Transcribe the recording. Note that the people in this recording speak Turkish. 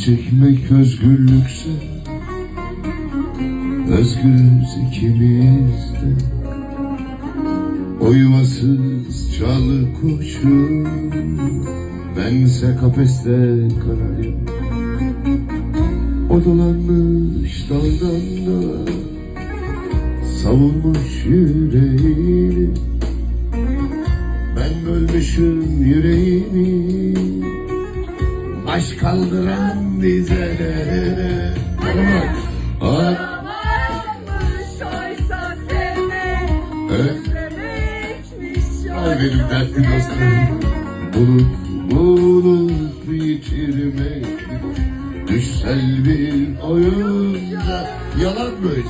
çekmek özgürlükse Özgürüz ikimiz de. O çalı kuşu Bense kafeste kanarım O dolanmış daldan dala Savunmuş yüreğini. Ben bölmüşüm yüreğimi Baş kaldıran Varmış oysa sevmek, Evet. ay benim dertli dostum Bulup bulup yitirmek Düşsel bir oyunda Yalanmış